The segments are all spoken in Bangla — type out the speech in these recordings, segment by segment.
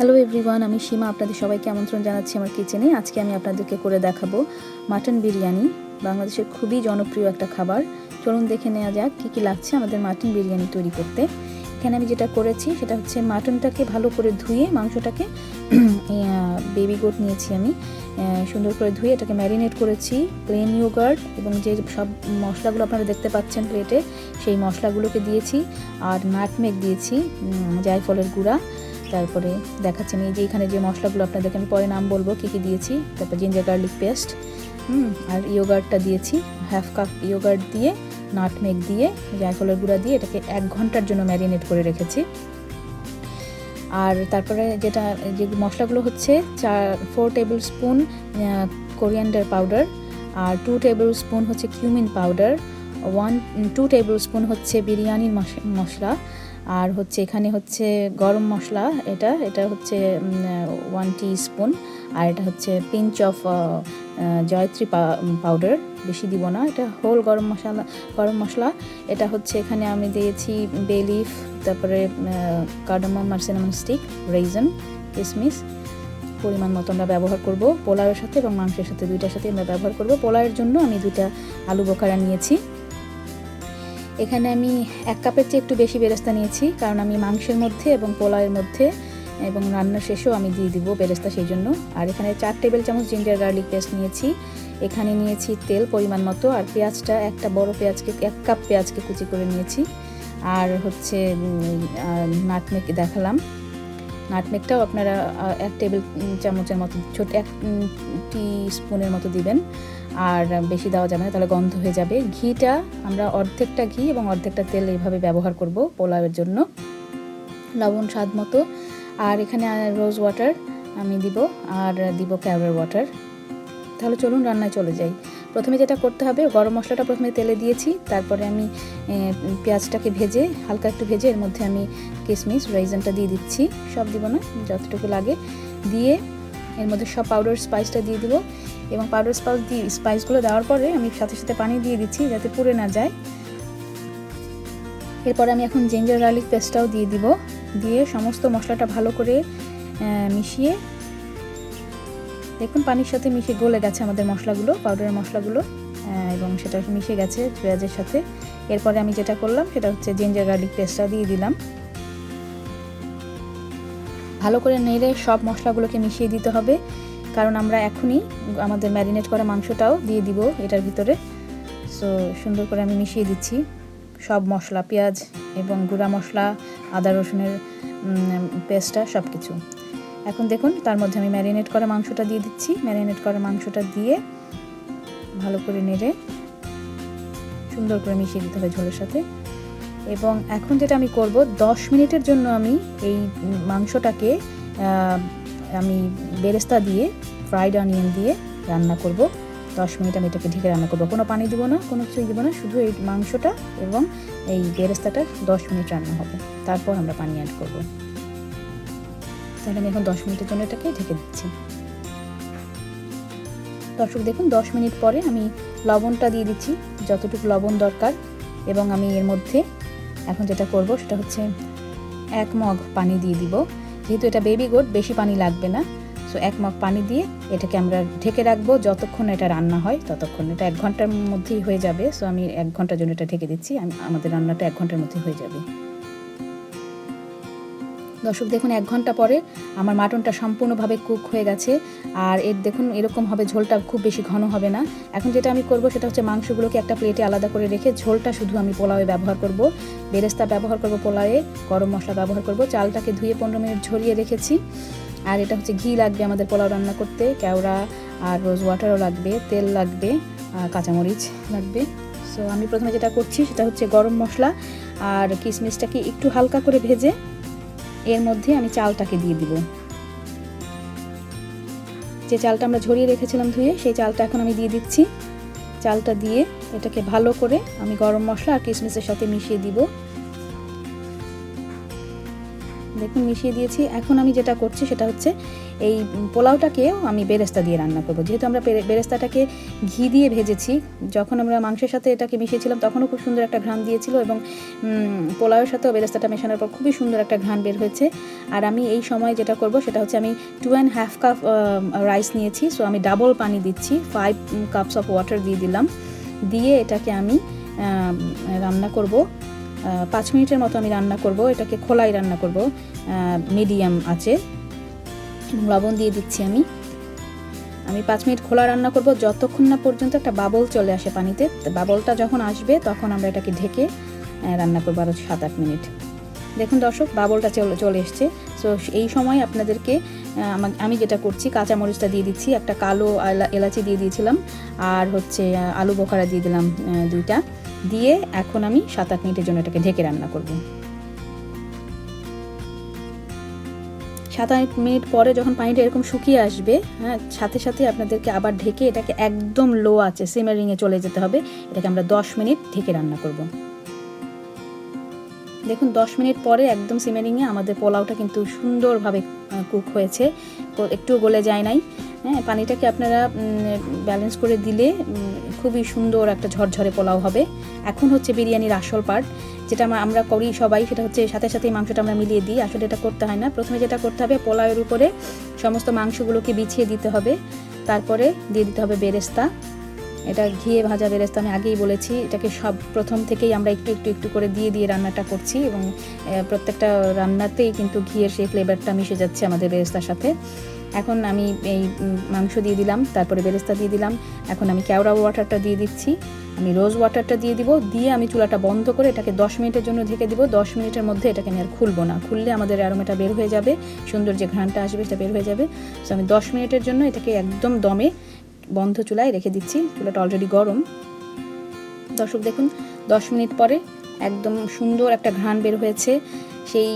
হ্যালো এভরিওয়ান আমি সীমা, আপনাদের সবাইকে আমন্ত্রণ জানাচ্ছি আমার কিচেনে আজকে আমি আপনাদেরকে করে দেখাবো মাটন বিরিয়ানি, বাংলাদেশের খুবই জনপ্রিয় একটা খাবার। চলুন দেখে নেওয়া যাক কী কী লাগছে আমাদের মাটন বিরিয়ানি তৈরি করতে। এখানে আমি যেটা করেছি, সেটা হচ্ছে মাটনটাকে ভালো করে ধুয়ে, মাংসটাকে বেবি গোট নিয়েছি আমি। সুন্দর করে ধুয়ে এটাকে ম্যারিনেট করেছি। প্লেন ইয়োগার্ট এবং যে সব মশলাগুলো আপনারা দেখতে পাচ্ছেন প্লেটে সেই মশলাগুলোকে দিয়েছি। আর নাটমেগ দিয়েছি জায়ফলের গুঁড়া। তারপরে দেখাচ্ছি আমি যে এখানে যে মশলাগুলো আপনাদেরকে আমি পরে নাম বলব, কী কী দিয়েছি? তারপর জিঞ্জার গার্লিক পেস্ট হুম, আর ইয়োগার্টটা দিয়েছি। হাফ কাপ ইয়োগার্ট দিয়ে নাটমেগ দিয়ে, জায়ফলের গুঁড়া দিয়ে, এটাকে এক ঘণ্টার জন্য ম্যারিনেট করে রেখেছি। আর তারপরে যেটা, যে মশলাগুলো হচ্ছে চার four tablespoon coriander powder আর টু টেবিল স্পুন হচ্ছে cumin powder one two tablespoon হচ্ছে বিরিয়ানির মশ- মশলা আর হচ্ছে এখানে হচ্ছে গরম মশলা এটা এটা হচ্ছে ওয়ান টি স্পুন আর এটা হচ্ছে পিঞ্চ অফ জয়ত্রী পাউডার বেশি দিব না, এটা হোল গরম মশলা গরম মশলা। এটা হচ্ছে এখানে আমি দিয়েছি বে লিফ তারপরে কার্ডামম আর স্টিক রেইজন কিসমিস। পরিমাণ মতো আমরা ব্যবহার করব পোলাওয়ের সাথে এবং মাংসের সাথে, দুইটার সাথে আমরা ব্যবহার করব। পোলাওয়ের জন্য আমি দুইটা আলু বোখারা নিয়েছি। এখানে আমি এক কাপের চেয়ে একটু বেশি বেরেস্তা নিয়েছি, কারণ আমি মাংসের মধ্যে এবং পোলাওয়ের মধ্যে এবং রান্নার শেষেও আমি দিয়ে দিব বেরেস্তা সেই জন্য। আর এখানে চার টেবিল চামচ জিঞ্জার গার্লিক পেস্ট নিয়েছি। এখানে নিয়েছি তেল পরিমাণ মতো, আর পেঁয়াজটা, একটা বড় পেঁয়াজকে, এক কাপ পেঁয়াজকে কুচি করে নিয়েছি। আর হচ্ছে নাটমেক দেখালাম। নাটমেকটাও আপনারা এক টেবিল চামচের মতো, ছোট, এক টি স্পুনের মতো দিবেন। আর বেশি দেওয়া যাবে না, তাহলে গন্ধ হয়ে যাবে। ঘিটা, আমরা অর্ধেকটা ঘি এবং অর্ধেকটা তেল এইভাবে ব্যবহার করব পোলাওয়ের জন্য। লবণ স্বাদ মতো। আর এখানে রোজ ওয়াটার আমি দিব, আর দিব ক্যাওয়ার ওয়াটার। তাহলে চলুন রান্নায় চলে যাই। প্রথমে যেটা করতে হবে, গরম মশলাটা প্রথমে তেলে দিয়েছি, তারপরে আমি পেঁয়াজটাকে ভেজে, হালকা একটু ভেজে এর মধ্যে আমি কিশমিশ রাইজনটা দিয়ে দিচ্ছি। সব দিব না, যতটুকু লাগে। দিয়ে এর মধ্যে সব পাউডার স্পাইসটা দিয়ে দিব এবং পাউডার স্পাইস দিয়ে স্পাইসগুলো দেওয়ার পরে আমি সাথে সাথে পানি দিয়ে দিচ্ছি যাতে পুড়ে না যায়। এরপরে আমি এখন জিঞ্জার গার্লিক পেস্টটাও দিয়ে দিব। দিয়ে সমস্ত মশলাটা ভালো করে মিশিয়ে দেখুন, পানির সাথে মিশে গলে গেছে আমাদের মশলাগুলো পাউডারের মশলাগুলো এবং সেটা মিশে গেছে পেঁয়াজের সাথে। এরপরে আমি যেটা করলাম, সেটা হচ্ছে জিঞ্জার গার্লিক পেস্টটা দিয়ে দিলাম। ভালো করে নেড়ে সব মশলাগুলোকে মিশিয়ে দিতে হবে, কারণ আমরা এখনই আমাদের ম্যারিনেট করা মাংসটাও দিয়ে দিব এটার ভিতরে। সো সুন্দর করে আমি মিশিয়ে দিচ্ছি সব মশলা, পেঁয়াজ এবং গুঁড়া মশলা, আদা রসুনের পেস্টটা সব কিছু এখন দেখুন, তার মধ্যে আমি ম্যারিনেট করা মাংসটা দিয়ে দিচ্ছি। ম্যারিনেট করা মাংসটা দিয়ে ভালো করে নেড়ে, সুন্দর করে মিশিয়ে দিতে হবে ঝোলের সাথে। এবং এখন যেটা আমি করব 10 মিনিটের জন্য আমি এই মাংসটাকে আমি বেরেস্তা দিয়ে ফ্রাইড অনিয়ন দিয়ে রান্না করব। 10 মিনিট আমি এটাকে ঢেকে রান্না করব। কোনো পানি দিব না, কোনো কিছুই দিব না, শুধু এই মাংসটা এবং এই বেরেস্তাটা 10 মিনিট রান্না হবে। তারপর আমরা পানি অ্যাড করব। তাহলে আমি এখন 10 মিনিটের জন্য এটাকে ঢেকে দিচ্ছি। দর্শক, দেখুন 10 মিনিট পরে আমি লবণটা দিয়ে দিচ্ছি, যতটুকু লবণ দরকার এবং আমি এর মধ্যে এখন যেটা করব সেটা হচ্ছে এক মগ পানি দিয়ে দিব। যেহেতু এটা বেবি গোট বেশি পানি লাগবে না। সো এক মগ পানি দিয়ে এটাকে আমরা ঢেকে রাখব যতক্ষণ এটা রান্না হয়, ততক্ষণ। এটা এক ঘণ্টার মধ্যেই হয়ে যাবে। সো আমি এক ঘণ্টার জন্য এটা ঢেকে দিচ্ছি। আমাদের রান্নাটা এক ঘণ্টার মধ্যেই হয়ে যাবে। দর্শক, দেখুন, এক ঘণ্টা পরে আমার মাটনটা সম্পূর্ণভাবে কুক হয়ে গেছে। আর এর, দেখুন, এরকম হবে, ঝোলটা খুব বেশি ঘন হবে না। এখন যেটা আমি করব, সেটা হচ্ছে মাংসগুলোকে একটা প্লেটে আলাদা করে রেখে ঝোলটা শুধু আমি পোলাওয়ে ব্যবহার করব। বেরেস্তা ব্যবহার করব পোলাওয়ে, গরম মশলা ব্যবহার করব। চালটাকে ধুয়ে পনেরো মিনিট ঝরিয়ে রেখেছি। আর এটা হচ্ছে ঘি লাগবে আমাদের পোলাও রান্না করতে। কেওড়া আর রোজ ওয়াটারও লাগবে, তেল লাগবে আর কাঁচামরিচ লাগবে। সো আমি প্রথমে যেটা করছি, সেটা হচ্ছে গরম মশলা আর কিশমিশটাকে একটু হালকা করে ভেজে এর মধ্যে আমি চালটাকে দিয়ে দিব। যে চালটা আমরা ঝরিয়ে রেখেছিলাম ধুয়ে, সেই চালটা এখন আমি দিয়ে দিচ্ছি। চালটা দিয়ে এটাকে ভালো করে আমি গরম মশলা আর কিশমিশের সাথে মিশিয়ে দিব। দেখুন, মিশিয়ে দিয়েছি। এখন আমি যেটা করছি সেটা হচ্ছে এই পোলাওটাকেও আমি বেরেস্তা দিয়ে রান্না করব। যেহেতু আমরা বেরেস্তাটাকে ঘি দিয়ে ভেজেছি, যখন আমরা মাংসের সাথে এটাকে মিশিয়েছিলাম, তখনও খুব সুন্দর একটা ঘ্রাণ দিয়েছিল এবং পোলাওয়ের সাথেও বেরেস্তাটা মেশানোর পর খুবই সুন্দর একটা ঘ্রাণ বের হয়েছে। আর আমি এই সময় যেটা করব সেটা হচ্ছে আমি two and half cup rice নিয়েছি। সো আমি ডাবল পানি দিচ্ছি ফাইভ কাপস অফ ওয়াটার দিয়ে দিলাম। দিয়ে এটাকে আমি রান্না করব। পাঁচ মিনিটের মতো আমি রান্না করব, এটাকে খোলাই রান্না করব মিডিয়াম আছে। লবণ দিয়ে দিচ্ছি আমি। আমি পাঁচ মিনিট খোলা রান্না করব, যতক্ষণ না পর্যন্ত একটা বাবল চলে আসে পানিতে। বাবলটা যখন আসবে, তখন আমরা এটাকে ঢেকে রান্না করব আরও সাত আট মিনিট। দেখুন দর্শক বাবলটা চলে চলে এসছে। সো এই সময় আপনাদেরকে আমি যেটা করছি কাঁচা মরিচটা দিয়ে দিচ্ছি, একটা কালো এলাচি দিয়ে দিয়েছিলাম, আর হচ্ছে, আলু বোখারা দিয়ে দিলাম দুইটা। দিয়ে এখন আমি সাত আট মিনিটের জন্য এটাকে ঢেকে রান্না করব। সাত আট মিনিট পরে যখন পানিটা এরকম শুকিয়ে আসবে হ্যাঁ সাথে সাথে আপনাদেরকে আবার ঢেকে এটাকে একদম লো আছে সিমারিংয়ে চলে যেতে হবে। এটাকে আমরা দশ মিনিট ঢেকে রান্না করব। দেখুন, দশ মিনিট পরে একদম সিমারিংয়ে আমাদের পোলাওটা কিন্তু সুন্দরভাবে কুক হয়েছে। একটুও গলে যায় নাই। হ্যাঁ পানিটাকে আপনারা ব্যালেন্স করে দিলে খুবই সুন্দর একটা ঝরঝরে পোলাও হবে। এখন হচ্ছে বিরিয়ানির আসল পার্ট যেটা আমরা- করি সবাই, সেটা হচ্ছে সাথে সাথেই মাংসটা আমরা মিলিয়ে দিই। আসলে এটা করতে হয় না। প্রথমে যেটা করতে হবে, পোলাওয়ের উপরে সমস্ত মাংসগুলোকে বিছিয়ে দিতে হবে। তারপরে দিয়ে দিতে হবে বেরেস্তা। এটা ঘিয়ে ভাজা বেরেস্তা, আমি আগেই বলেছি। এটাকে সব, প্রথম থেকেই আমরা একটু একটু একটু করে দিয়ে দিয়ে রান্নাটা করছি এবং প্রত্যেকটা রান্নাতেই কিন্তু ঘিয়ের সেই ফ্লেভারটা মিশে যাচ্ছে আমাদের বেরেস্তার সাথে। এখন আমি এই মাংস দিয়ে দিলাম, তারপরে বেরেস্তা দিয়ে দিলাম। এখন আমি কেওড়া ওয়াটারটা দিয়ে দিচ্ছি। আমি রোজ ওয়াটারটা দিয়ে দিব, দিয়ে আমি চুলাটা বন্ধ করে এটাকে দশ মিনিটের জন্য ঢেকে দিব। দশ মিনিটের মধ্যে এটাকে আমি আর খুলবো না। খুললে আমাদের অ্যারোমাটা বের হয়ে যাবে, সুন্দর যে ঘ্রাণটা আসবে সেটা বের হয়ে যাবে। সো আমি দশ মিনিটের জন্য এটাকে একদম দমে বন্ধ চুলায় রেখে দিচ্ছি। চুলাটা অলরেডি গরম। দর্শক দেখুন, দশ মিনিট পরে একদম সুন্দর একটা ঘ্রাণ বের হয়েছে। সেই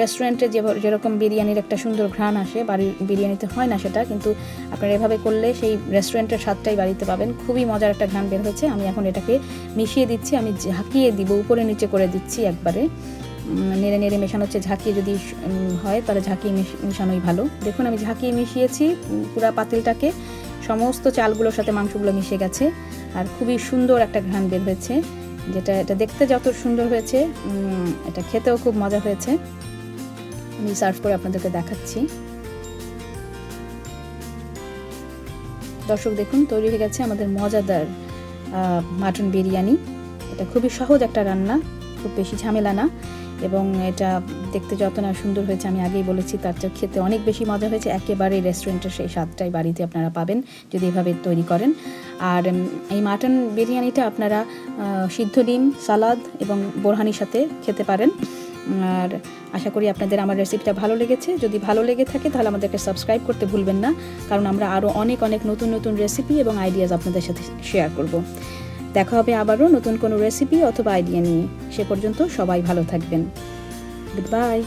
রেস্টুরেন্টে যে যেরকম বিরিয়ানির একটা সুন্দর ঘ্রাণ আসে বাড়ির বিরিয়ানিতে হয় না সেটা, কিন্তু আপনারা এভাবে করলে সেই রেস্টুরেন্টের স্বাদটাই বাড়িতে পাবেন। খুবই মজার একটা ঘ্রাণ বের হয়েছে। আমি এখন এটাকে মিশিয়ে দিচ্ছি, আমি ঝাঁকিয়ে দিব, উপরে নিচে করে দিচ্ছি একবারে। নেড়ে নেড়ে মেশানো হচ্ছে, ঝাঁকিয়ে যদি হয় তাহলে ঝাঁকিয়ে মেশানোই ভালো। দেখুন, আমি ঝাঁকিয়ে মিশিয়েছি পুরা পাতিলটাকে। সমস্ত চালগুলোর সাথে মাংসগুলো মিশে গেছে। আর খুবই সুন্দর একটা ঘ্রাণ বের হয়েছে। যেটা, এটা দেখতে যত সুন্দর হয়েছে এটা খেতেও খুব মজা হয়েছে। আমি সার্ভ করে আপনাদেরকে দেখাচ্ছি। দর্শক দেখুন, তৈরি হয়ে গেছে আমাদের মজাদার মাটন বিরিয়ানি। এটা খুবই সহজ একটা রান্না, খুব বেশি ঝামেলা না। এবং এটা দেখতে যত না সুন্দর হয়েছে, আমি আগেই বলেছি, তার চেয়ে খেতে অনেক বেশি মজা হয়েছে। একেবারে রেস্টুরেন্টের সেই স্বাদটাই বাড়িতে আপনারা পাবেন, যদি এভাবে তৈরি করেন। আর এই মাটন বিরিয়ানিটা আপনারা সিদ্ধ ডিম, সালাদ এবং বোরহানির সাথে খেতে পারেন। আর আশা করি আপনাদের আমার রেসিপিটা ভালো লেগেছে। যদি ভালো লেগে থাকে, তাহলে আমাদেরকে সাবস্ক্রাইব করতে ভুলবেন না, কারণ আমরা আরও অনেক অনেক নতুন নতুন রেসিপি এবং আইডিয়াজ আপনাদের সাথে শেয়ার করব। দেখা হবে আবারও নতুন কোনো রেসিপি অথবা আইডিয়া নিয়ে। সে পর্যন্ত সবাই ভালো থাকবেন। Good bye